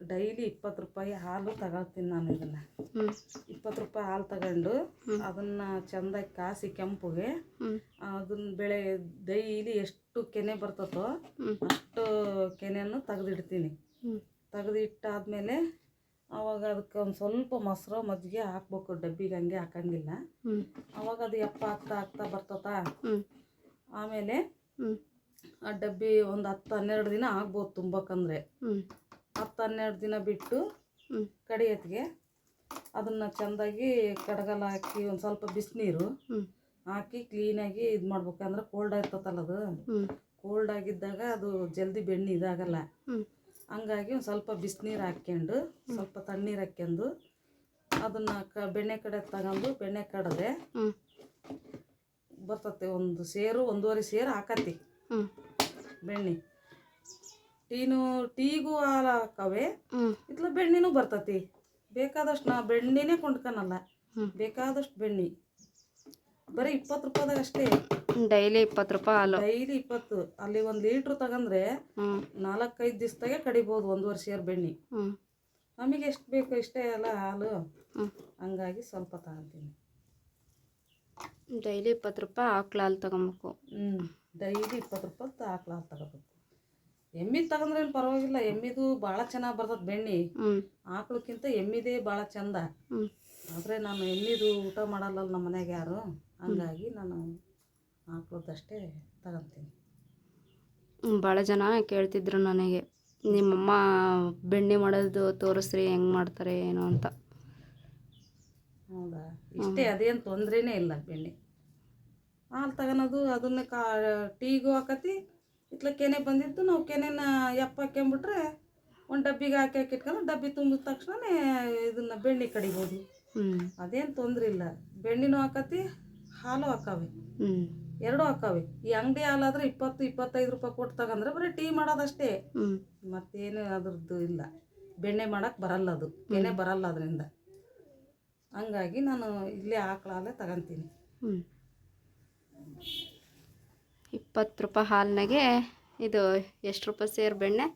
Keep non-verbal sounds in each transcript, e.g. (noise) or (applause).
Daily ಇಪ್ಪತ್ತು ರೂಪಾಯಿ ಹಾಲು ತಗೊಳ್ತೀನಿ ನಾನು ಇದನ್ನು. ಇಪ್ಪತ್ತು ರೂಪಾಯಿ ಹಾಲು ತಗೊಂಡು ಅದನ್ನು ಚೆಂದಾಗಿ ಕಾಸಿ ಕೆಂಪುಗೆ ಅದನ್ನ ಬೆಳೆ ಡೈಲಿ ಎಷ್ಟು ಕೆನೆ ಬರ್ತತೋ ಅಷ್ಟು ಕೆನೆಯನ್ನು ತೆಗೆದಿಡ್ತೀನಿ. ತೆಗೆದಿಟ್ಟಾದ್ಮೇಲೆ ಅವಾಗ ಅದಕ್ಕೆ ಒಂದು ಸ್ವಲ್ಪ ಮೊಸರು ಮಜ್ಜಿಗೆ ಹಾಕ್ಬೇಕು ಡಬ್ಬಿಗೆ ಹಂಗೆ ಹಾಕಂಗಿಲ್ಲ. ಅವಾಗ ಅದು ಎಪ್ಪ ಆಗ್ತಾ ಆಗ್ತಾ ಬರ್ತತಾ ಆಮೇಲೆ ಆ ಡಬ್ಬಿ ಒಂದು ಹತ್ತು ಹನ್ನೆರಡು ದಿನ ಆಗ್ಬೋದು ತುಂಬಕ್ಕಂದ್ರೆ ಹತ್ತು ಹನ್ನೆರಡು ದಿನ ಬಿಟ್ಟು ಕಡಿಯತ್ಗೆ ಅದನ್ನು ಚೆಂದಾಗಿ ಕಡಗಲ ಹಾಕಿ ಒಂದು ಸ್ವಲ್ಪ ಬಿಸಿನೀರು ಹಾಕಿ ಕ್ಲೀನಾಗಿ ಇದು ಮಾಡ್ಬೇಕಂದ್ರೆ ಕೋಲ್ಡ್ ಇರ್ತತಲ್ಲ ಅದು. ಕೋಲ್ಡ್ ಆಗಿದ್ದಾಗ ಅದು ಜಲ್ದಿ ಬೆಣ್ಣೆ ಇದಾಗಲ್ಲ. ಹಂಗಾಗಿ ಒಂದು ಸ್ವಲ್ಪ ಬಿಸಿನೀರು ಹಾಕ್ಕೊಂಡು ಸ್ವಲ್ಪ ತಣ್ಣೀರು ಹಾಕ್ಕೊಂಡು ಅದನ್ನು ಕ ಬೆಣ್ಣೆ ಕಡೆ ತಗೊಂಡು ಬೆಣ್ಣೆ ಕಡದೆ ಬರ್ತತೆ. ಒಂದು ಸೇರು ಒಂದೂವರೆ ಸೇರು ಹಾಕತಿ ಹ್ಞೂ ಬೆಣ್ಣೆ. ಟೀನು ಟೀಗೂ ಹಾಲು ಹಾಕವೆ. ಇತ್ಲ ಬೆಣ್ಣೆನೂ ಬರ್ತತಿ. ಬೇಕಾದಷ್ಟು ನಾ ಬೆಣ್ಣೆನೇ ಕೊಂಡ್ಕೊನಲ್ಲ. ಬೇಕಾದಷ್ಟು ಬೆಣ್ಣೆ. ಬರೀ ಇಪ್ಪತ್ತು ರೂಪಾಯಿದಾಗ ಅಷ್ಟೇ. ಡೈಲಿ ಇಪ್ಪತ್ತು ರೂಪಾಯಿ ಹಾಲು. ಡೈಲಿ ಇಪ್ಪತ್ತು. ಅಲ್ಲಿ ಒಂದು ಲೀಟ್ರ್ ತಗಂದ್ರೆ ನಾಲ್ಕೈದು ದಿವಸದಾಗೆ ಕಡಿಬೋದು ವರ್ಷ ಸೇರು ಬೆಣ್ಣೆ. ನಮಗೆ ಎಷ್ಟು ಬೇಕು ಇಷ್ಟೇ ಅಲ್ಲ ಹಾಲು. ಹಂಗಾಗಿ ಸ್ವಲ್ಪ ತಗೊಂತೀನಿ. ಡೈಲಿ ಇಪ್ಪತ್ತು ರೂಪಾಯಿ ಆಕಳ ಹಾಲು ತಗೊಬೇಕು. ಹ್ಞೂ ಡೈಲಿ ಇಪ್ಪತ್ತು ರೂಪಾಯಿ ಆಕಳ ಹಾಲು ತಗೋಬೇಕು. ಎಮ್ಮಿದು ತಗೊಂಡ್ರೆ ಏನು ಪರವಾಗಿಲ್ಲ ಎಮ್ಮಿದು ಭಾಳ ಚೆನ್ನಾಗಿ ಬರ್ತದೆ ಬೆಣ್ಣೆ. ಹ್ಞೂ ಆಕಳಕ್ಕಿಂತ ಎಮ್ಮಿದೇ ಭಾಳ ಚಂದ. ಹ್ಞೂ ಆದರೆ ನಾನು ಎಮ್ಮಿದು ಊಟ ಮಾಡಲ್ಲ ನಮ್ಮ ಮನೆಗೆ ಯಾರು ಹಂಗಾಗಿ ನಾನು ಆಕಳದಷ್ಟೇ ತಗೊಂತೀನಿ. ಭಾಳ ಜನ ಕೇಳ್ತಿದ್ರು ನನಗೆ ನಿಮ್ಮಮ್ಮ ಬೆಣ್ಣೆ ಮಾಡೋದು ತೋರಿಸ್ರಿ ಹೆಂಗೆ ಮಾಡ್ತಾರೆ ಏನು ಅಂತ. ಹೌದಾ? ಇಷ್ಟೇ ಅದೇನು ತೊಂದರೆನೇ ಇಲ್ಲ ಬೆಣ್ಣೆ. ಹಾಲು ತಗೊಳೋದು ಅದನ್ನ ಕಾ ಟೀಗೂ ಹಾಕತಿ ಇತ್ಲ ಕೆನೆ ಬಂದಿದ್ದು ನಾವು ಕೆನೆನ ಎಪ್ಪ ಹಾಕ್ಕೊಂಬಿಟ್ರೆ ಒಂದು ಡಬ್ಬಿಗೆ ಹಾಕಿ ಹಾಕಿ ಇಟ್ಕೊಂಡು ಡಬ್ಬಿ ತುಂಬಿದ ತಕ್ಷಣನೇ ಇದನ್ನ ಬೆಣ್ಣೆ ಕಡಿಬೋದು. ಅದೇನು ತೊಂದರೆ ಇಲ್ಲ. ಬೆಣ್ಣೆನೂ ಹಾಕತಿ ಹಾಲು ಹಾಕವೆ. ಎರಡೂ ಹಾಕವೆ. ಈ ಅಂಗಡಿ ಹಾಲಾದ್ರೆ ಇಪ್ಪತ್ತು ಇಪ್ಪತ್ತೈದು ರೂಪಾಯಿ ಕೊಟ್ಟು ತಗಂದ್ರೆ ಬರೀ ಟೀ ಮಾಡೋದಷ್ಟೇ. ಮತ್ತೇನು ಅದ್ರದ್ದು ಇಲ್ಲ. ಬೆಣ್ಣೆ ಮಾಡಕ್ಕೆ ಬರಲ್ಲ ಅದು. ಬೆಣ್ಣೆ ಬರಲ್ಲ ಅದರಿಂದ. ಹಂಗಾಗಿ ನಾನು ಇಲ್ಲೇ ಆಕಳ ಹಾಲೇ ತಗೊಂತೀನಿ. ಹ್ಞೂ ಇಪ್ಪತ್ತು ರೂಪಾಯಿ ಹಾಲಿನಾಗೆ ಇದು ಎಷ್ಟು ರೂಪಾಯಿ ಸೇರು ಬೆಣ್ಣೆ?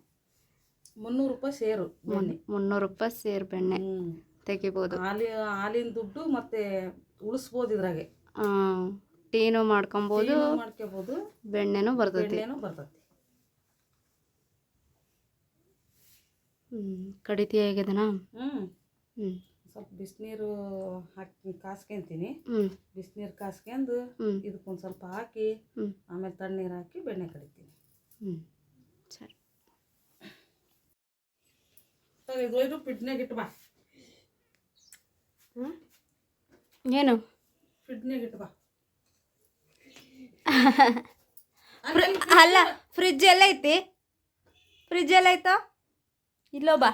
ಮುನ್ನೂರು ರೂಪಾಯಿ ಸೇರು ಬೆಣ್ಣೆ. ಮುನ್ನೂರು ರೂಪಾಯಿ ಸೇರು ಬೆಣ್ಣೆ. ತೆಗಿಬೋದು. ಹಾಲಿ ಹಾಲಿನ ದುಡ್ಡು ಮತ್ತೆ ಉಳಿಸ್ಬೋದು ಇದ್ರಾಗೆ. ಟೀನು ಮಾಡ್ಕೊಬೋದು ಮಾಡ್ಕೋಬೋದು ಬೆಣ್ಣೆನೂ ಬರ್ತೈತಿ ಬೆಣ್ಣೆನೂ ಬರ್ತೈತಿ ಹ್ಞೂ ಕಡಿತಿ ಆಗಿದೆನಾ? ಹ್ಞೂ ಹ್ಞೂ ಸ್ವಲ್ಪ ಬಿಸಿನೀರು ಹಾಕಿ ಕಾಸ್ಕೊಂತೀನಿ. ಬಿಸಿನೀರು ಕಾಸ್ಕೊಂಡು ಇದಕ್ಕೊಂದು ಸ್ವಲ್ಪ ಹಾಕಿ ಆಮೇಲೆ ತಣ್ಣೀರು ಹಾಕಿ ಬೆಣ್ಣೆ ಕಡಿತೀನಿ. ಸರಿ. ಇದೊಯ್ದು ಪಿಡ್ನಾಗ ಇಟ್ಟು ಬಾ. ಏನು? ಪಿಡ್ನಾಗ ಇಟ್ಟು ಬಾ. (laughs) ಅಲ್ಲ ಫ್ರಿಜ್ ಎಲ್ಲ ಐತಿ ಫ್ರಿಜ್ ಎಲ್ಲ ಐತೋ ಇಲ್ಲೋ ಬಾ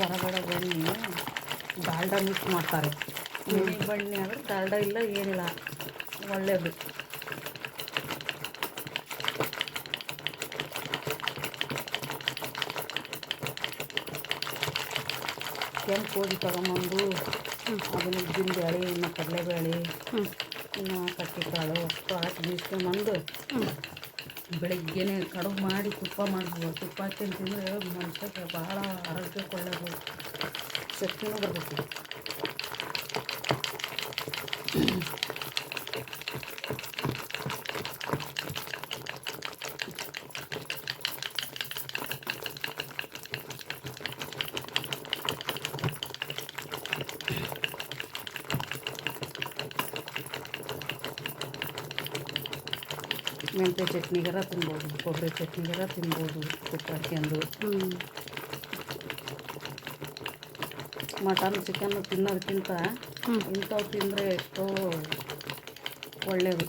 ಹೊರಗಡೆ ಬೆಣ್ಣೆ ಡಾಲ್ಡ ಮಿಕ್ಸ್ ಮಾಡ್ತಾರೆ. ಎಣ್ಣೆ ಬಣ್ಣೆ ಆದರೆ ಡಾಲ್ಡ ಇಲ್ಲ ಏನಿಲ್ಲ ಒಳ್ಳೆಯದು ಕೆಂಪು ಗೋಧಿ ತಗೊಂಬಂದು ಅದನ್ನು ಉದ್ದಿನ ಬೇಳೆ ಇನ್ನು ಕಡಲೆಬೇಳೆ ಇನ್ನು ಕಟ್ಟಿಕಾಳು ಅಷ್ಟು ಹಾಕಿ ಬೀಸ್ಕೊಂಬಂದು ಬೆಳಿಗ್ಗೆನೆ ಕಡುಬು ಮಾಡಿ ತುಪ್ಪ ಮಾಡ್ಬೋದು. ತುಪ್ಪ ಹಾಕಿ ತಿಂದರೆ ಮನುಷ್ಯಕ್ಕೆ ಭಾಳ ಆರೋಗ್ಯಕ್ಕೆ ಒಳ್ಳೆಯದು ಶಕ್ತಿನೂ ಬರ್ತೈತಿ ಮೆಂತ್ಯ ಚಟ್ನಿಗಾರ ತಿನ್ಬೋದು ಕೊಬ್ಬರಿ ಚಟ್ನಿಗಾರ ತಿನ್ಬೋದು ತುಪ್ಪ ಹಾಕ್ಯಂದು ಮಟನ್ ಚಿಕನ್ ತಿನ್ನೋದಕ್ಕಿಂತ ಇಂಥವು ತಿಂದರೆ ಎಷ್ಟೋ ಒಳ್ಳೆಯದು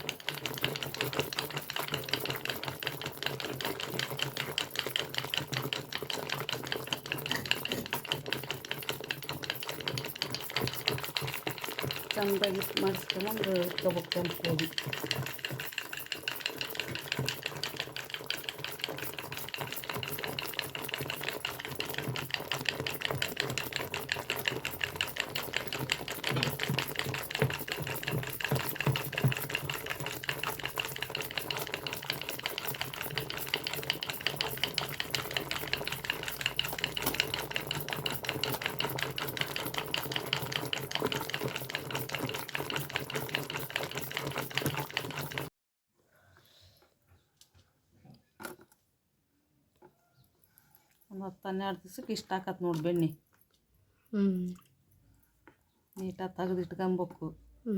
ಚಂದಾಗಿ ಮಾಡಿಸ್ಕೊಂಬಂದು ಅಂತ ತಂದ್ಕೋದು ಹತ್ತು ಹನ್ನೆರಡು ದಿವ್ಸಕ್ಕೆ ಇಷ್ಟ ಆಕತ್ ನೋಡಿ ಬೆಣ್ಣೆ. ಹ್ಞೂ ನೀಟಾಗಿ ತೆಗೆದು ಇಟ್ಕೊಬೇಕು ಹ್ಞೂ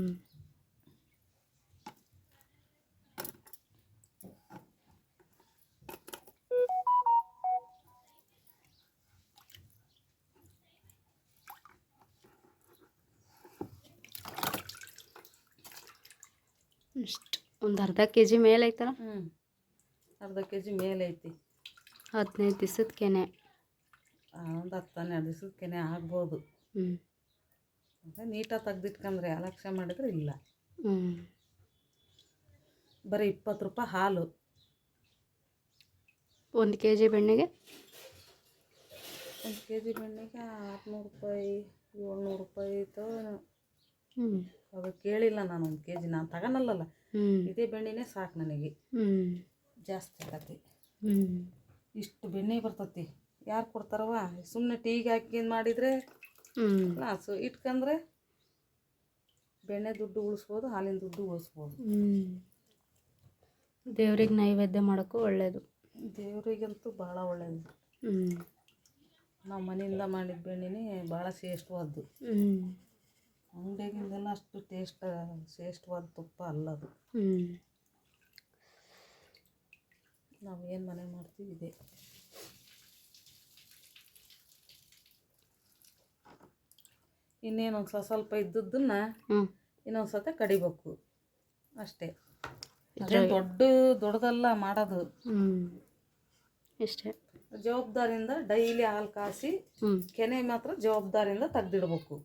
ಇಷ್ಟು. ಒಂದು ಅರ್ಧ ಕೆ ಜಿ ಮೇಲೆ ಐತಲ್ಲ? ಹ್ಞೂ ಅರ್ಧ ಕೆ ಜಿ ಮೇಲೆ ಐತಿ. ಹದಿನೈದು ದಿವಸದ ಕೆನೆ. ಒಂದು ಹತ್ತು ಹನ್ನೆರಡು ದಿವ್ಸಕ್ಕೇನೆ ಆಗ್ಬೋದು. ಅಂತ ನೀಟಾಗಿ ತೆಗ್ದಿಟ್ಕೊಂಡ್ರೆ ಅಲಕ್ಷ್ಯ ಮಾಡಿದ್ರೆ ಇಲ್ಲ. ಬರೀ ಇಪ್ಪತ್ತು ರೂಪಾಯಿ ಹಾಲು. ಒಂದು ಕೆ ಜಿ ಬೆಣ್ಣೆಗೆ? ಒಂದು ಕೆ ಜಿ ಬೆಣ್ಣೆಗೆ ಆರುನೂರು ರೂಪಾಯಿ ಏಳ್ನೂರು ರೂಪಾಯಿ ಐತೋ ಅದು ಕೇಳಿಲ್ಲ ನಾನು ಒಂದು ಕೆ ಜಿ ನಾನು ತಗೊಳಲ್ಲಲ್ಲ ಹ್ಞೂ ಇದೇ ಬೆಣ್ಣೆನೇ ಸಾಕು ನನಗೆ. ಜಾಸ್ತಿ ಆಗತ್ತೆ. ಇಷ್ಟು ಬೆಣ್ಣೆ ಬರ್ತತಿ. ಯಾರು ಕೊಡ್ತಾರವ ಸುಮ್ಮನೆ ಟೀಗೆ ಹಾಕಿ ಮಾಡಿದರೆ ಲಾಸು ಇಟ್ಕಂದ್ರೆ ಬೆಣ್ಣೆ ದುಡ್ಡು ಉಳಿಸ್ಬೋದು ಹಾಲಿನ ದುಡ್ಡು ಉಳಿಸ್ಬೋದು. ದೇವ್ರಿಗೆ ನೈವೇದ್ಯ ಮಾಡೋಕ್ಕೂ ಒಳ್ಳೆಯದು ದೇವರಿಗಂತೂ ಭಾಳ ಒಳ್ಳೆಯದು ನಾವು ಮನೆಯಿಂದ ಮಾಡಿದ ಬೆಣ್ಣೆನೇ ಭಾಳ ಶ್ರೇಷ್ಠವಾದ್ದು. ಅಂಗಡಿಯಾಗಿಂದೆಲ್ಲ ಅಷ್ಟು ಟೇಸ್ಟ್ ಶ್ರೇಷ್ಠವಾದ ತುಪ್ಪ ಅಲ್ಲ ಅದು. ನಾವು ಏನು ಮನೆ ಮಾಡ್ತೀವಿ ಇದೆ. ಇನ್ನೇನು ಒಂದು ಸ್ವಲ್ಪ ಸ್ವಲ್ಪ ಇದ್ದದ್ದನ್ನು ಇನ್ನೊಂದು ಸತ ಕಡಿಬೇಕು. ಅಷ್ಟೇ. ದೊಡ್ಡ ದೊಡ್ಡದಲ್ಲ ಮಾಡೋದು. ಇಷ್ಟೇ. ಜವಾಬ್ದಾರಿಯಿಂದ ಡೈಲಿ ಹಾಲು ಕಾಸಿ ಕೆನೆ ಮಾತ್ರ ಜವಾಬ್ದಾರಿಯಿಂದ ತೆಗ್ದಿಡ್ಬೇಕು.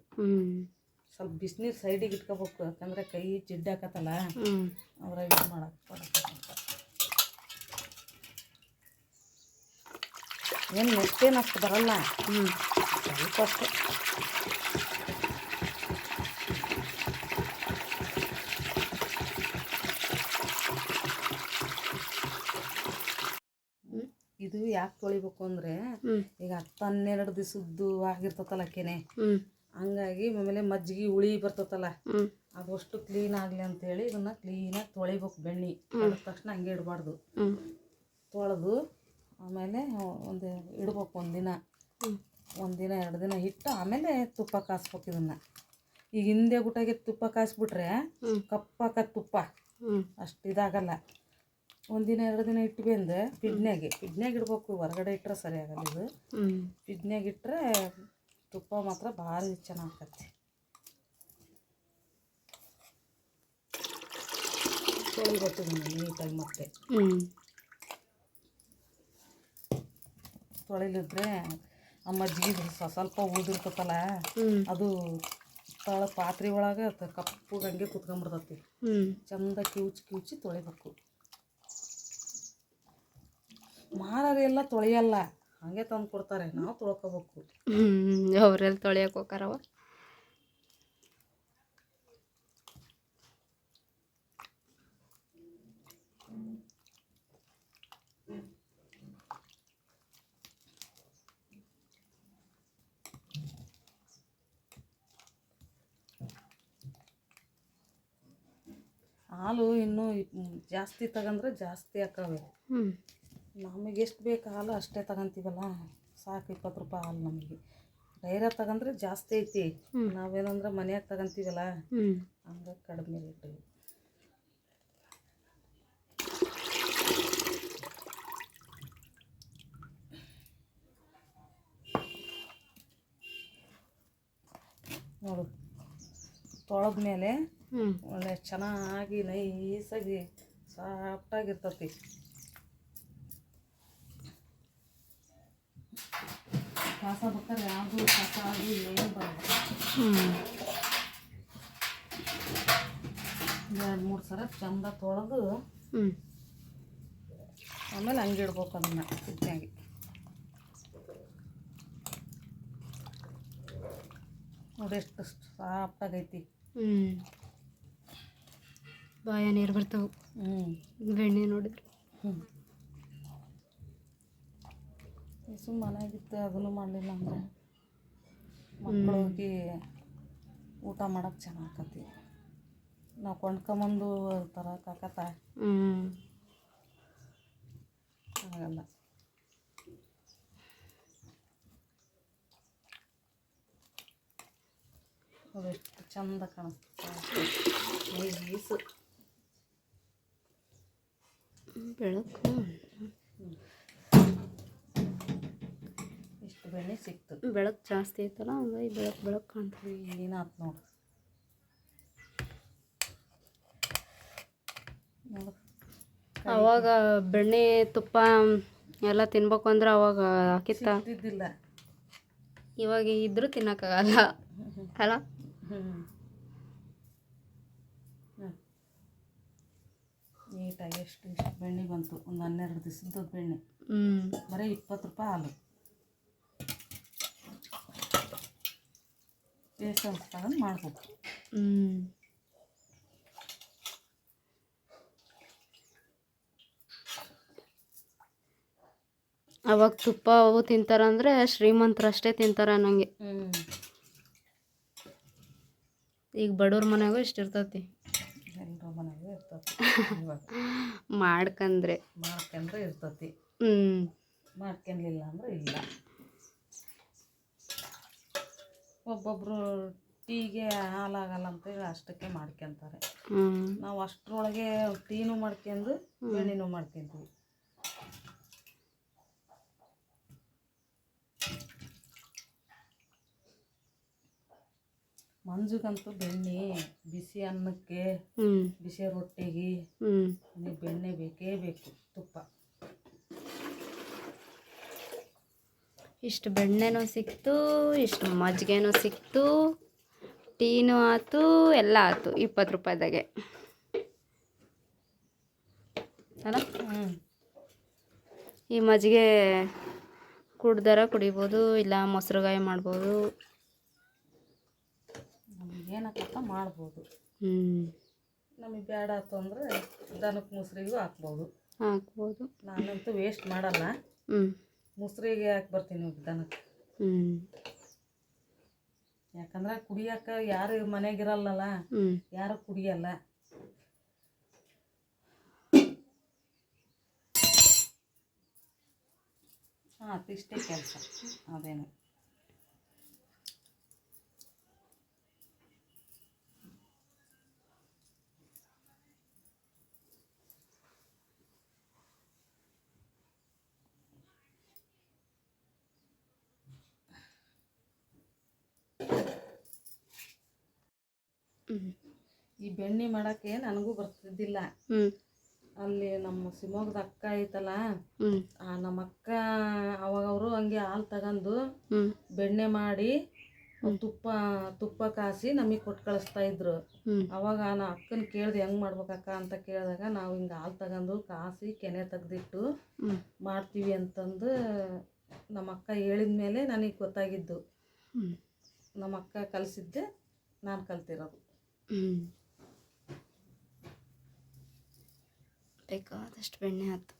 ಸ್ವಲ್ಪ ಬಿಸಿನೀರು ಸೈಡಿಗೆ ಇಟ್ಕೋಬೇಕು ಯಾಕಂದ್ರೆ ಕೈ ಜಿಡ್ಡಾಕತ್ತಲ್ಲ ಅವ್ರ ಅದ್ರಾಗ ಇದು ಮಾಡಕ್ಕೆ ಏನು ಮೆತ್ತೇನು ಅಷ್ಟು ಬರಲ್ಲ. ಹ್ಞೂ ಸ್ವಲ್ಪ ಅಷ್ಟೇ ಇದು ಯಾಕೆ ತೊಳಿಬೇಕು ಅಂದರೆ ಈಗ ಹತ್ತು ಹನ್ನೆರಡು ದಿವಸದ್ದು ಆಗಿರ್ತತಲ್ಲ ಕೆನೆ. ಹಂಗಾಗಿ ಆಮೇಲೆ ಮಜ್ಜಿಗೆ ಹುಳಿ ಬರ್ತತಲ್ಲ ಅದಷ್ಟು ಅದು ಅಷ್ಟು ಕ್ಲೀನ್ ಆಗಲಿ ಅಂತೇಳಿ ಇದನ್ನ ಕ್ಲೀನಾಗಿ ತೊಳಿಬೇಕು ಬೆಣ್ಣೆ. ತೊಳೆದ ತಕ್ಷಣ ಹಂಗೆ ಇಡಬಾರ್ದು. ತೊಳೆದು ಆಮೇಲೆ ಒಂದು ಇಡ್ಬೇಕು ಒಂದಿನ ಒಂದಿನ ಎರಡು ದಿನ ಇಟ್ಟು ಆಮೇಲೆ ತುಪ್ಪ ಕಾಸ್ಬೇಕು ಇದನ್ನು. ಈಗ ಹಿಂದೆ ಗುಟ್ಟಾಗಿ ತುಪ್ಪ ಕಾಯಿಸ್ಬಿಟ್ರೆ ಕಪ್ಪಾಕ ತುಪ್ಪ. ಅಷ್ಟು ಇದಾಗಲ್ಲ. ಒಂದಿನ ಎರಡು ದಿನ ಇಟ್ಟು ಬಂದೆ ಪಿಡ್ನ್ಯಾಗೆ ಪಿಡ್ನ್ಯಾಗ ಇಡ್ಬೇಕು ಹೊರಗಡೆ ಇಟ್ಟರೆ ಸರಿ ಆಗಲ್ಲ ಇದು. ಪಿಡ್ನ್ಯಾಗ ಇಟ್ಟರೆ ತುಪ್ಪ ಮಾತ್ರ ಭಾರಿ ಚೆನ್ನಾಗತ್ತೆ ತೊಳಿಬೇಕು ನೀಟಾಗಿ ಮತ್ತೆ. ತೊಳಿಲಿದ್ರೆ ಆ ಮಜ್ಜಿಗೆ ಸ್ವಸ್ವಲ್ಪ ಸ್ವಲ್ಪ ಉಳಿದಿರ್ತತಲ್ಲ ಅದು ತಳ ಪಾತ್ರೆ ಒಳಗೆ ಕಪ್ಪು ಹಂಗೆ ಕುತ್ಕೊಂಡ್ಬಿಡ್ತತಿ. ಚಂದ ಕಿವುಚಿ ಕಿವುಚಿ ತೊಳಿಬೇಕು. ಮಾರರೆಲ್ಲ ತೊಳೆಯಲ್ಲ. ಹಾಗೆ ತಂದು ಕೊಡ್ತಾರೆ. ನಾವು ತೊಳ್ಕೊಬೇಕು. ಹ್ಞೂ ಅವರೆಲ್ಲ ತೊಳೆಯಕ್ಕೆ ಹೋಗಾರವ ಹಾಲು ಇನ್ನೂ ಜಾಸ್ತಿ ತಗಂದ್ರೆ ಜಾಸ್ತಿ ಹಾಕವೆ. ಹ್ಞೂ ನಮಗೆ ಎಷ್ಟು ಬೇಕು ಹಾಲು ಅಷ್ಟೇ ತಗೊಂತೀವಲ್ಲ? ಸಾಕು ಇಪ್ಪತ್ತು ರೂಪಾಯಿ ಹಾಲು ನಮಗೆ. ಡೈರ ತಗಂದ್ರೆ ಜಾಸ್ತಿ ಐತಿ. ನಾವೇನಂದ್ರೆ ಮನ್ಯಾಗ ತಗೊಂತೀವಲ್ಲ? ಹಂಗ ಹಂಗೆ ಕಡಿಮೆ ರೇಟ್. ನೋಡು ತೊಳೆದ ಮೇಲೆ ಒಳ್ಳೆ ಚೆನ್ನಾಗಿ ನೈಸಾಗಿ ಸಾಫ್ಟಾಗಿರ್ತತಿ. ಕಸ ಯಾವುದು ಕಸ ಅದು ಏನು ಬರಲ್ಲ ಹ್ಞೂ ಎರಡು ಮೂರು ಸಲ ಚಂದ ತೊಳೆದು. ಆಮೇಲೆ ಹಂಗೆ ಇಡ್ಬೇಕು ಅದನ್ನು ಸಿಟ್ನಾಗೆ ನೋಡಿ ಎಷ್ಟು ಸಾಫ್ಟಾಗೈತಿ. ಹ್ಞೂ ಬಾಯ ನೀರು ಬರ್ತಾವೆ. ಹ್ಞೂ ಬೆಣ್ಣೆ ನೋಡಿದ್ರೆ. ಹ್ಞೂ ಸುಮ್ಮನೆ ಮನೆಯಾಗಿತ್ತು ಅದನ್ನು ಮಾಡಲಿಲ್ಲ ಅಂದ್ರೆ ಮಕ್ಕಳಿಗೆ ಊಟ ಮಾಡಕ್ಕೆ ಚೆನ್ನಾಗತಿ ನಾವು ಕೊಂಡ್ಕೊಂಬಂದು ತರಕಾಕತ್ತ ಆಗಲ್ಲ ಅದೆಷ್ಟು ಚಂದ ಕಾಣಿಸ್ತದೆ ನೈಸು ಬೆಳಕು. ಬೆಣ್ಣೆ ಸಿಕ್ತು. ಬೆಳಕು ಜಾಸ್ತಿ ಐತಲ್ಲ ಹಂಗಾಗಿ ಬೆಳಕು ಬೆಳಕು ಕಾಣ್ತೀವಿ ಏನಾಯ್ತು ನೋಡು. ನೋಡು. ಅವಾಗ ಬೆಣ್ಣೆ ತುಪ್ಪ ಎಲ್ಲ ತಿನ್ಬೇಕು ಅಂದ್ರೆ ಅವಾಗ ಹಾಕಿತ್ತ? ಇವಾಗ ಇದ್ರು ತಿನ್ನೋಕ್ಕಾಗಲ್ಲ. ಅಲ್ಲ? ನೀಟಾಗಿ ಎಷ್ಟು ಇಷ್ಟು ಬೆಣ್ಣೆ ಬಂತು. ಒಂದು ಹನ್ನೆರಡು ದಿವಸದ ಬೆಣ್ಣೆ. ಹ್ಞೂ ಬರೀ ಇಪ್ಪತ್ತು ರೂಪಾಯಿ ಹಾಲು. ಪೇಷನ್ಸ್ ತಗೊಂಡು ಮಾಡ್ಬೇಕು. ಹ್ಞೂ ಅವಾಗ ತುಪ್ಪ ಅವು ತಿಂತಾರಂದ್ರೆ ಶ್ರೀಮಂತರಷ್ಟೇ ತಿಂತಾರ ಅನ್ನಂಗೆ. ಈಗ ಬಡವ್ರ ಮನೆಗೂ ಇಷ್ಟ ಇರ್ತೈತಿ. (laughs) ಮಾಡ್ಕಂದ್ರೆ. ಮಾಡ್ಕಂದ್ರೆ ಇರ್ತತಿ. ಹ್ಞೂ ಅಂದ್ರೆ ಇಲ್ಲ. ಒಬ್ಬೊಬ್ಬರು ಟೀಗೆ ಹಾಲಾಗಲ್ಲ ಅಂತೇಳಿ ಅಷ್ಟಕ್ಕೆ ಮಾಡ್ಕೊಂತಾರೆ. ನಾವು ಅಷ್ಟರೊಳಗೆ ಟೀನು ಮಾಡ್ಕೊಂಡು ಬೆಣ್ಣೆನೂ ಮಾಡ್ಕೊಂತೀವಿ. ಮಂಜುಗಂತೂ ಬೆಣ್ಣೆ ಬಿಸಿ ಅನ್ನಕ್ಕೆ ಬಿಸಿ ರೊಟ್ಟಿಗೆ ಬೆಣ್ಣೆ ಬೇಕೇ ಬೇಕು ತುಪ್ಪ. ಇಷ್ಟು ಬೆಣ್ಣೆನೂ ಸಿಕ್ತು ಇಷ್ಟು ಮಜ್ಜಿಗೆನೂ ಸಿಕ್ತು ಟೀನೂ ಆಯ್ತು ಎಲ್ಲ ಆಯ್ತು ಇಪ್ಪತ್ತು ರೂಪಾಯಿದಾಗೆ. ಅಲ್ಲ? ಹ್ಞೂ ಈ ಮಜ್ಜಿಗೆ ಕುಡ್ದಾರ ಕುಡಿಬೋದು ಇಲ್ಲ ಮೊಸರುಗಾಯಿ ಮಾಡ್ಬೋದು. ಏನಕ್ಕಂತ ಮಾಡ್ಬೋದು. ಹ್ಞೂ ನಮಗೆ ಬೇಡ ಆಯ್ತು ಅಂದರೆ ದನಕ್ಕೆ ಮೊಸರಿಗೂ ಹಾಕ್ಬೋದು. ಹಾಕ್ಬೋದು. ನಾನಂತೂ ವೇಸ್ಟ್ ಮಾಡಲ್ಲ. ಹ್ಞೂ ಮುಸ್ರಿಗೆ ಹಾಕಿ ಬರ್ತೀನಿ ದನಕ್ಕೆ. ಹ್ಞೂ ಯಾಕಂದ್ರೆ ಕುಡಿಯಕ್ಕೆ ಯಾರು ಮನೆಗಿರಲ್ಲಲ್ಲ ಯಾರು ಕುಡಿಯಲ್ಲ. ಹಾಂ ಇಷ್ಟೇ ಕೆಲಸ. ಅದೇನು. ಈ ಬೆಣ್ಣೆ ಮಾಡಕ್ಕೆ ನನಗೂ ಬರ್ತಿದ್ದಿಲ್ಲ. ಅಲ್ಲಿ ನಮ್ಮ ಶಿವಮೊಗ್ಗದ ಅಕ್ಕ ಐತಲ್ಲ ಆ ನಮ್ಮ ಅಕ್ಕ ಅವಾಗ ಅವರು ಹಂಗೆ ಹಾಲು ತಗೊಂಡು ಬೆಣ್ಣೆ ಮಾಡಿ ತುಪ್ಪ ತುಪ್ಪ ಕಾಸಿ ನಮಗೆ ಕೊಟ್ಟು ಕಳಿಸ್ತಾ ಇದ್ರು. ಅವಾಗ ನಾ ಅಕ್ಕನ ಕೇಳ್ದೆ ಹೆಂಗ್ ಮಾಡ್ಬೇಕಕ್ಕ ಅಂತ ಕೇಳಿದಾಗ ನಾವು ಹಿಂಗೆ ಹಾಲು ತಗೊಂಡು ಕಾಸಿ ಕೆನೆ ತೆಗ್ದಿಟ್ಟು ಮಾಡ್ತೀವಿ ಅಂತಂದು ನಮ್ಮ ಅಕ್ಕ ಹೇಳಿದ ಮೇಲೆ ನನಗೆ ಗೊತ್ತಾಗಿದ್ದು. ನಮ್ಮ ಅಕ್ಕ ಕಲಿಸಿದ್ದೆ ನಾನು ಕಲ್ತಿರೋದು. ಬೇಕಾದಷ್ಟು ಬೆಣ್ಣೆ ಆಯ್ತು